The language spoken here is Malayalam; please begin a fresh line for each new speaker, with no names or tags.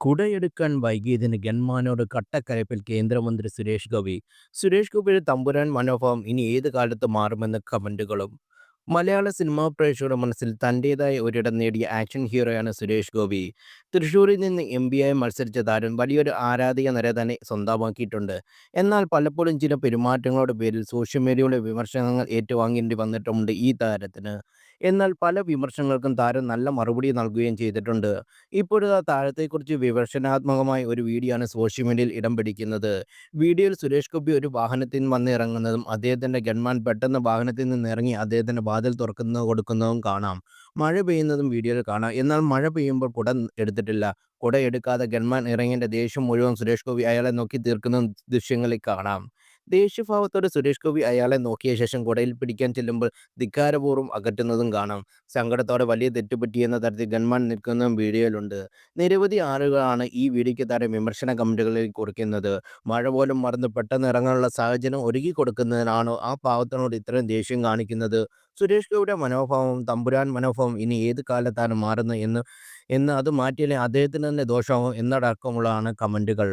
കുടയെടുക്കാൻ വൈകിയതിന് ഗൺമാനോട് കട്ടക്കരപ്പിൽ കേന്ദ്രമന്ത്രി സുരേഷ് ഗോപി. സുരേഷ് ഗോപിയുടെ തമ്പുരാൻ മനോഭാവം ഇനി ഏത് കാലത്ത് മാറുമെന്ന് കമന്റുകളും. മലയാള സിനിമാ പ്രേക്ഷകരുടെ മനസ്സിൽ തന്റെതായ ഒരിടം നേടിയ ആക്ഷൻ ഹീറോയാണ് സുരേഷ് ഗോപി. തൃശ്ശൂരിൽ നിന്ന് എം ബി ഐ മത്സരിച്ച താരം വലിയൊരു ആരാധിക നിര തന്നെ സ്വന്തമാക്കിയിട്ടുണ്ട്. എന്നാൽ പലപ്പോഴും ചില പെരുമാറ്റങ്ങളുടെ പേരിൽ സോഷ്യൽ മീഡിയയുടെ വിമർശനങ്ങൾ ഏറ്റുവാങ്ങേണ്ടി വന്നിട്ടുമുണ്ട് ഈ താരത്തിന്. എന്നാൽ പല വിമർശനങ്ങൾക്കും താരം നല്ല മറുപടി നൽകുകയും ചെയ്തിട്ടുണ്ട്. ഇപ്പോഴത്തെ താരത്തെക്കുറിച്ച് വിമർശനാത്മകമായ ഒരു വീഡിയോ ആണ് സോഷ്യൽ മീഡിയയിൽ ഇടം പിടിക്കുന്നത്. വീഡിയോയിൽ സുരേഷ് ഗോപി ഒരു വാഹനത്തിൽ നിന്ന് വന്നിറങ്ങുന്നതും അദ്ദേഹത്തിന്റെ ഗൺമാൻ പെട്ടെന്ന് വാഹനത്തിൽ നിന്ന് ഇറങ്ങി അദ്ദേഹത്തിന്റെ വാതിൽ തുറക്കുന്ന കൊടുക്കുന്നതും കാണാം. മഴ പെയ്യുന്നതും വീഡിയോയിൽ കാണാം. എന്നാൽ മഴ പെയ്യുമ്പോൾ കുട എടുത്തിട്ടില്ല. കുട എടുക്കാതെ ഗൺമാൻ ഇറങ്ങിയ ദേഷ്യം മുഴുവൻ സുരേഷ് ഗോപി അയാളെ നോക്കി തീർക്കുന്ന ദൃശ്യങ്ങളിൽ കാണാം. ദേഷ്യഭാവത്തോടെ സുരേഷ് ഗോപി അയാളെ നോക്കിയ ശേഷം കുടയിൽ പിടിക്കാൻ ചെല്ലുമ്പോൾ ധിക്കാരപൂർവം അകറ്റുന്നതും കാണാം. സങ്കടത്തോടെ വലിയ തെറ്റുപറ്റിയെന്ന തരത്തിൽ ഗൺമാൻ നിൽക്കുന്നതും വീഡിയോയിലുണ്ട്. നിരവധി ആളുകളാണ് ഈ വീഡിയോയ്ക്ക് താഴെ വിമർശന കമന്റുകളിൽ കുറിക്കുന്നത്. മഴ പോലും മറന്ന് പെട്ടെന്ന് ഇറങ്ങാനുള്ള സാഹചര്യം ഒരുക്കി കൊടുക്കുന്നതിനാണോ ആ പാവത്തിനോട് ഇത്രയും ദേഷ്യം കാണിക്കുന്നത്? സുരേഷ് ഗോപിയുടെ മനോഭാവം തമ്പുരാൻ മനോഭാവം ഇനി ഏത് കാലത്താണ് മാറുന്നത് എന്ന് എന്ന് അത് മാറ്റിയാലേ അദ്ദേഹത്തിന് തന്നെ ദോഷമാവും എന്നടക്കമുള്ളതാണ് കമന്റുകൾ.